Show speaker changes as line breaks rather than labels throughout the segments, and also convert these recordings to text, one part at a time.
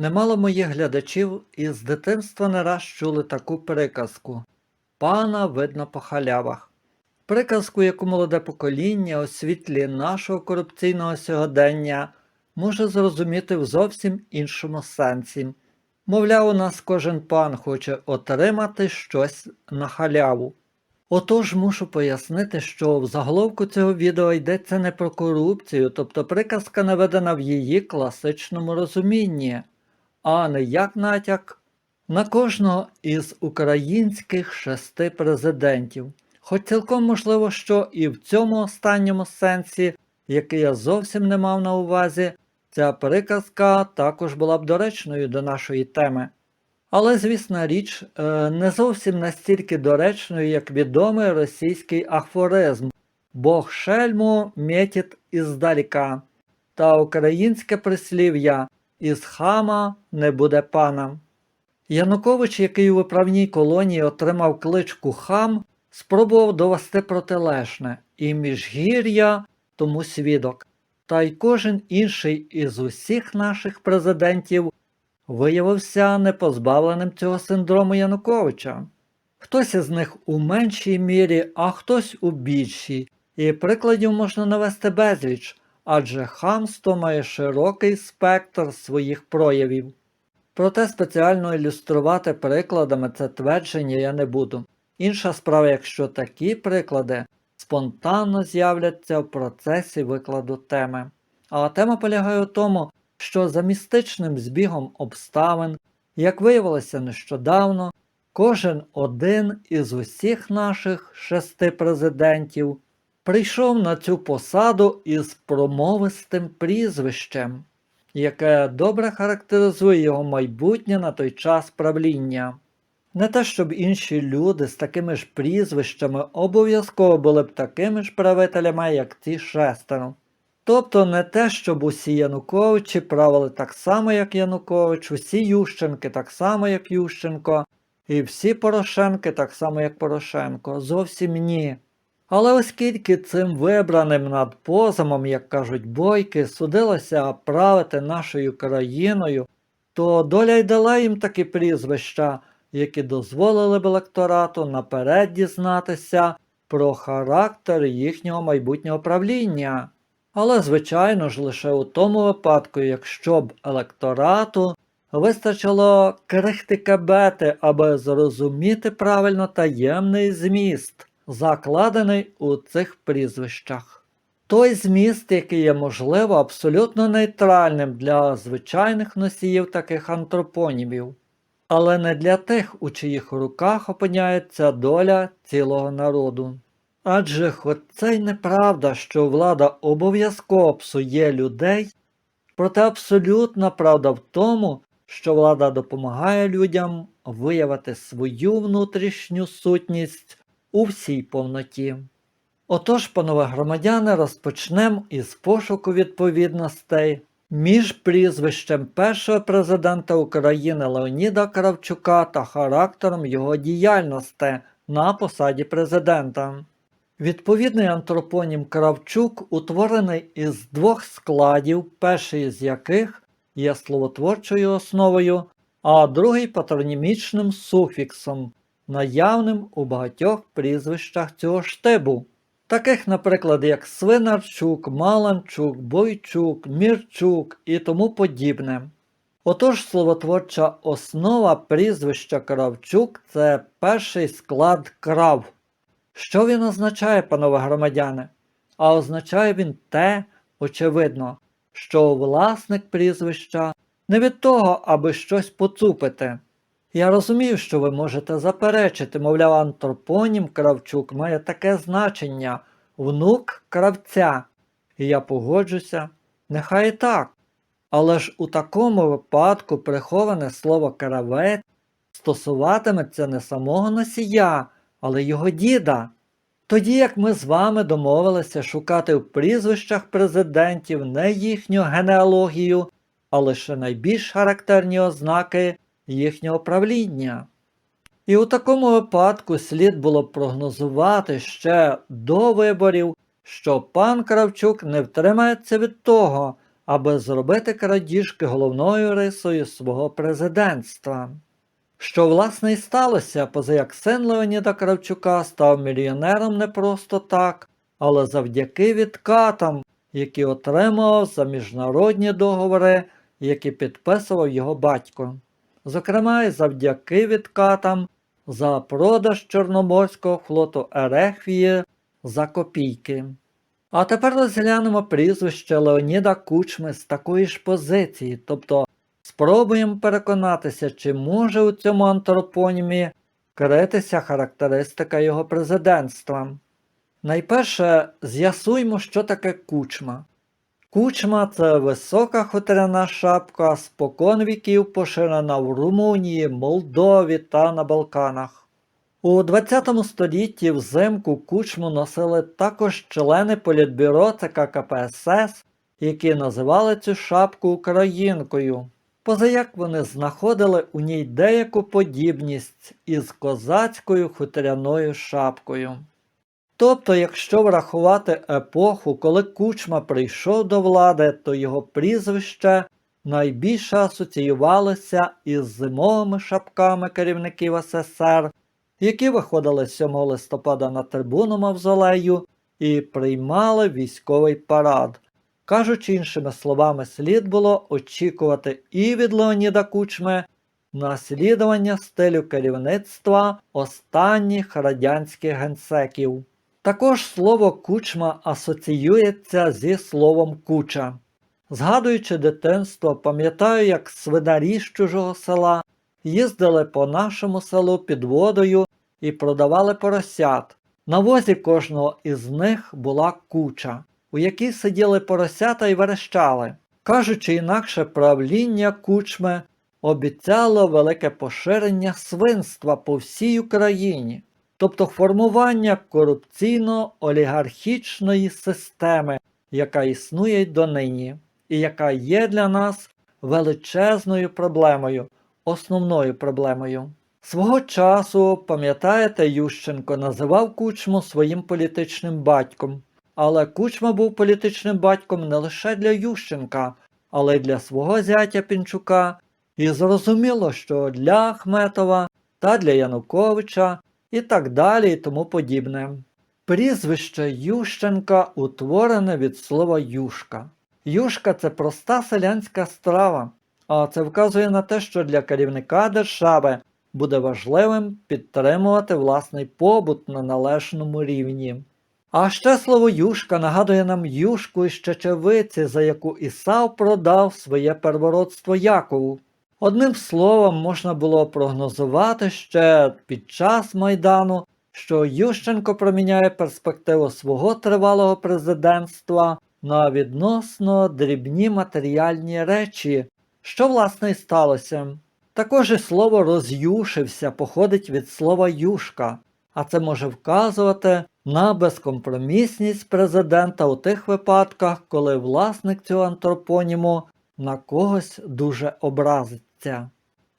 Немало моїх глядачів із дитинства не раз чули таку приказку пана видно по халявах. Приказку, яку молоде покоління у світлі нашого корупційного сьогодення може зрозуміти в зовсім іншому сенсі. Мовляв, у нас кожен пан хоче отримати щось на халяву. Отож мушу пояснити, що в заголовку цього відео йдеться не про корупцію, тобто приказка наведена в її класичному розумінні, а не як натяк на кожного із українських шести президентів. Хоч цілком можливо, що і в цьому останньому сенсі, який я зовсім не мав на увазі, ця приказка також була б доречною до нашої теми. Але, звісна річ, е, не зовсім настільки доречною, як відомий російський афоризм Бог шельму метить іздаліка та українське прислів'я із хама не буде пана. Янукович, який у виправній колонії отримав кличку хам, спробував довести протилежне, і міжгір'я тому свідок. Та й кожен інший із усіх наших президентів виявився непозбавленим цього синдрому Януковича. Хтось із них у меншій мірі, а хтось у більшій, і прикладів можна навести безліч, адже хамство має широкий спектр своїх проявів. Проте спеціально ілюструвати прикладами це твердження я не буду. Інша справа, якщо такі приклади спонтанно з'являться в процесі викладу теми. А тема полягає у тому, що за містичним збігом обставин, як виявилося нещодавно, кожен один із усіх наших шести президентів прийшов на цю посаду із промовистим прізвищем, яке добре характеризує його майбутнє на той час правління. Не те, щоб інші люди з такими ж прізвищами обов'язково були б такими ж правителями, як ці шестеро. Тобто не те, щоб усі Януковичі правили так само, як Янукович, усі Ющенки так само, як Ющенко, і всі Порошенки так само, як Порошенко. Зовсім ні. Але оскільки цим вибраним над позамом, як кажуть бойки, судилося правити нашою країною, то доля й дала їм такі прізвища, які дозволили б електорату наперед дізнатися про характер їхнього майбутнього правління. Але, звичайно ж, лише у тому випадку, якщо б електорату вистачило крихти кабети, аби зрозуміти правильно таємний зміст, закладений у цих прізвищах. Той зміст, який є, можливо, абсолютно нейтральним для звичайних носіїв таких антропонімів, але не для тих, у чиїх руках опиняється доля цілого народу. Адже хоч це й неправда, що влада обов'язково псує людей, проте абсолютна правда в тому, що влада допомагає людям виявити свою внутрішню сутність у всій повноті. Отож, панове громадяни, розпочнемо із пошуку відповідностей між прізвищем першого президента України Леоніда Кравчука та характером його діяльності на посаді президента. Відповідний антропонім Кравчук утворений із двох складів, перший з яких є словотворчою основою, а другий патронімічним суфіксом, наявним у багатьох прізвищах цього штибу, таких, наприклад, як Свинарчук, Маланчук, Бойчук, Мірчук і тому подібне. Отож, словотворча основа прізвища Кравчук це перший склад крав. Що він означає, панове громадяни? А означає він те, очевидно, що власник прізвища не від того, аби щось поцупити. Я розумію, що ви можете заперечити, мовляв, антропонім Кравчук має таке значення внук кравця. І я погоджуся, нехай і так. Але ж у такому випадку приховане слово кравець стосуватиметься не самого носія, але його діда. Тоді як ми з вами домовилися шукати в прізвищах президентів не їхню генеалогію, а лише найбільш характерні ознаки їхнього правління. І у такому випадку слід було б прогнозувати ще до виборів, що пан Кравчук не втримається від того, аби зробити крадіжки головною рисою свого президентства. Що власне і сталося, поза як син Леоніда Кравчука став мільйонером не просто так, але завдяки відкатам, які отримав за міжнародні договори, які підписував його батько. Зокрема, і завдяки відкатам за продаж Чорноморського флоту Ерехвії за копійки. А тепер розглянемо прізвище Леоніда Кучми з такої ж позиції, тобто спробуємо переконатися, чи може у цьому антропонімі критися характеристика його президентства. Найперше з'ясуймо, що таке кучма. Кучма це висока хутряна шапка, спокон віків поширена в Румунії, Молдові та на Балканах. У ХХ столітті взимку кучму носили також члени політбюро ЦК КПСС, які називали цю шапку українкою, позаяк вони знаходили у ній деяку подібність із козацькою хутряною шапкою. Тобто, якщо врахувати епоху, коли Кучма прийшов до влади, то його прізвище найбільше асоціювалося із зимовими шапками керівників СССР, які виходили 7 листопада на трибуну Мавзолею і приймали військовий парад. Кажучи іншими словами, слід було очікувати і від Леоніда Кучми наслідування стилю керівництва останніх радянських генсеків. Також слово кучма асоціюється зі словом куча. Згадуючи дитинство, пам'ятаю, як свинарі з чужого села їздили по нашому селу під водою і продавали поросят. На возі кожного із них була куча, у якій сиділи поросята і верещали. Кажучи інакше, правління кучми обіцяло велике поширення свинства по всій Україні тобто формування корупційно-олігархічної системи, яка існує донині, і яка є для нас величезною проблемою, основною проблемою. Свого часу, пам'ятаєте, Ющенко називав Кучму своїм політичним батьком, але Кучма був політичним батьком не лише для Ющенка, але й для свого зятя Пінчука, і зрозуміло, що для Ахметова та для Януковича і так далі і тому подібне. Прізвище Ющенка утворене від слова юшка. Юшка це проста селянська страва, а це вказує на те, що для керівника держави буде важливим підтримувати власний побут на належному рівні. А ще слово юшка нагадує нам юшку із Чечевиці, за яку Ісав продав своє первородство Якову. Одним словом, можна було прогнозувати ще під час Майдану, що Ющенко проміняє перспективу свого тривалого президентства на відносно дрібні матеріальні речі, що власне і сталося. Також і слово роз'юшився походить від слова юшка, а це може вказувати на безкомпромісність президента у тих випадках, коли власник цього антропоніму на когось дуже образить місця.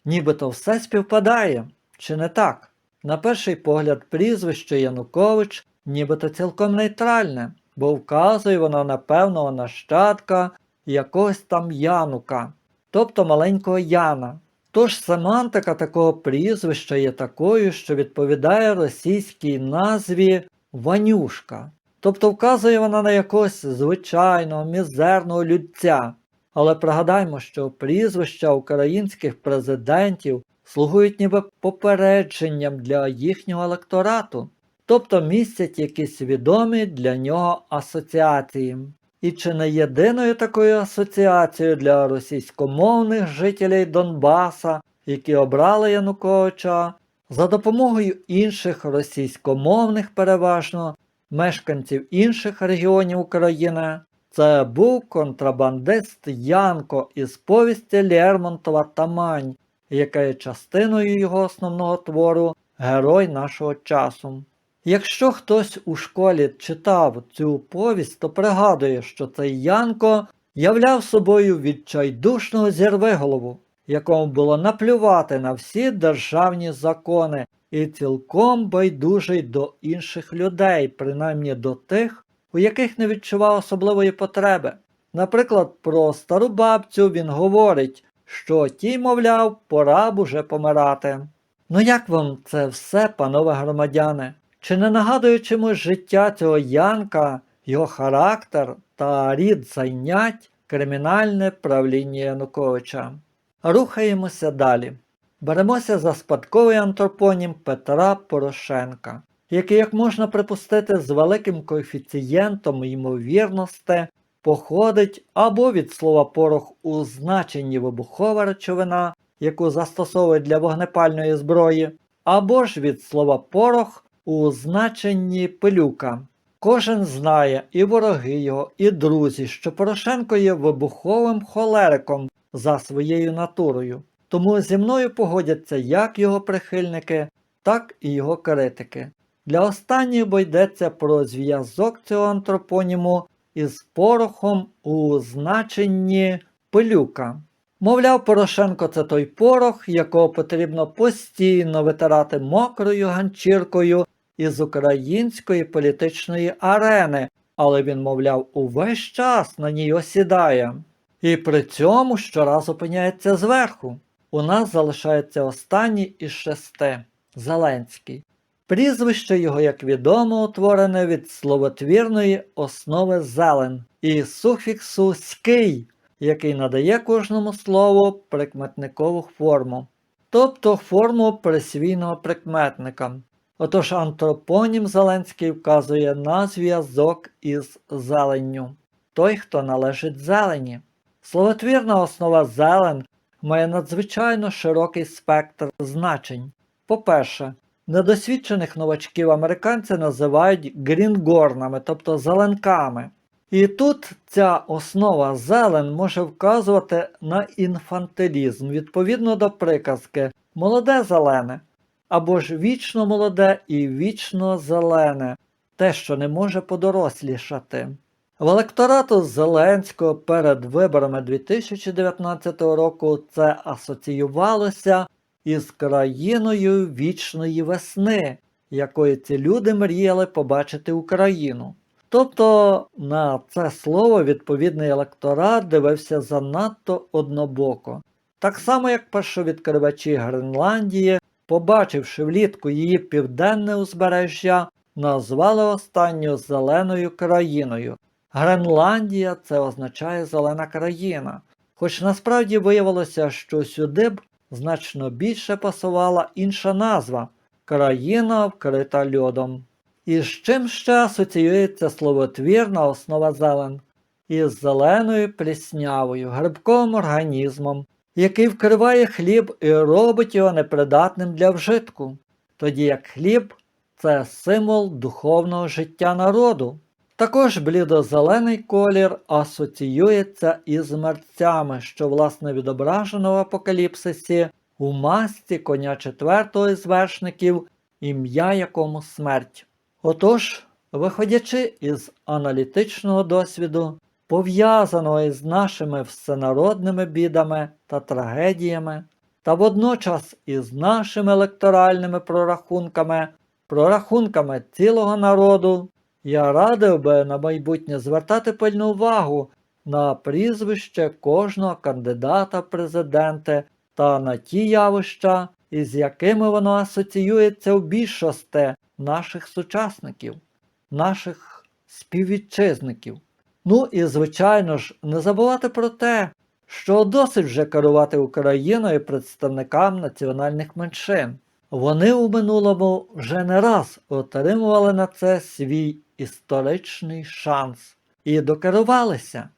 Нібито все співпадає, чи не так? На перший погляд, прізвище Янукович нібито цілком нейтральне, бо вказує воно на певного нащадка якогось там Янука, тобто маленького Яна. Тож семантика такого прізвища є такою, що відповідає російській назві Ванюшка, тобто вказує вона на якогось звичайного мізерного людця, але пригадаймо, що прізвища українських президентів слугують ніби попередженням для їхнього електорату, тобто містять якісь відомі для нього асоціації. І чи не єдиною такою асоціацією для російськомовних жителів Донбаса, які обрали Януковича, за допомогою інших російськомовних переважно мешканців інших регіонів України, це був контрабандист Янко із повісті Лермонтова Тамань, яка є частиною його основного твору Герой нашого часу. Якщо хтось у школі читав цю повість, то пригадує, що цей Янко являв собою відчайдушного зірвиголову, якому було наплювати на всі державні закони і цілком байдужий до інших людей, принаймні до тих, у яких не відчував особливої потреби. Наприклад, про стару бабцю він говорить, що тій, мовляв, пора б уже помирати. Ну як вам це все, панове громадяни? Чи не нагадує чимось життя цього Янка, його характер та рід зайнять кримінальне правління Януковича? Рухаємося далі. Беремося за спадковий антропонім Петра Порошенка, який, як можна припустити, з великим коефіцієнтом ймовірності походить або від слова порох у значенні вибухова речовина, яку застосовують для вогнепальної зброї, або ж від слова порох у значенні пилюка. Кожен знає, і вороги його, і друзі, що Порошенко є вибуховим холериком за своєю натурою. Тому зі мною погодяться як його прихильники, так і його критики. Для останніх бо йдеться про зв'язок цього антропоніму із порохом у значенні пилюка. Мовляв, Порошенко це той порох, якого потрібно постійно витирати мокрою ганчіркою із української політичної арени, але він, мовляв, увесь час на ній осідає. І при цьому щоразу опиняється зверху. У нас залишається останній із шести Зеленський. Прізвище його, як відомо, утворене від словотвірної основи зелен і суфіксу ський, який надає кожному слову прикметникову форму, тобто форму присвійного прикметника. Отож антропонім Зеленський вказує на зв'язок із зеленню, той, хто належить зелені. Словотвірна основа зелен має надзвичайно широкий спектр значень. По-перше, недосвідчених новачків американці називають грінгорнами, тобто зеленками. І тут ця основа зелен може вказувати на інфантилізм відповідно до приказки молоде зелене або ж вічно молоде і вічно зелене, те, що не може подорослішати. В електорату Зеленського перед виборами 2019 року це асоціювалося із країною вічної весни, якої ці люди мріяли побачити Україну. Тобто на це слово відповідний електорат дивився занадто однобоко. Так само, як першовідкривачі Гренландії, побачивши влітку її південне узбережжя, назвали останню зеленою країною. Гренландія це означає зелена країна. Хоч насправді виявилося, що сюди б значно більше пасувала інша назва країна вкрита льодом. І з чим ще асоціюється словотвірна основа зелен? Із зеленою пліснявою, грибковим організмом, який вкриває хліб і робить його непридатним для вжитку, тоді як хліб це символ духовного життя народу. Також блідозелений колір асоціюється із мерцями, що власне відображено в апокаліпсисі у масті коня четвертого із вершників, ім'я якому смерть. Отож, виходячи із аналітичного досвіду, пов'язаного із нашими всенародними бідами та трагедіями, та водночас із нашими електоральними прорахунками, прорахунками цілого народу, я радив би на майбутнє звертати пильну увагу на прізвище кожного кандидата в президенти та на ті явища, із якими воно асоціюється у більшості наших сучасників, наших співвітчизників. Ну і, звичайно ж, не забувати про те, що досить вже керувати Україною представникам національних меншин. Вони у минулому вже не раз отримували на це свій історичний шанс і докерувалися.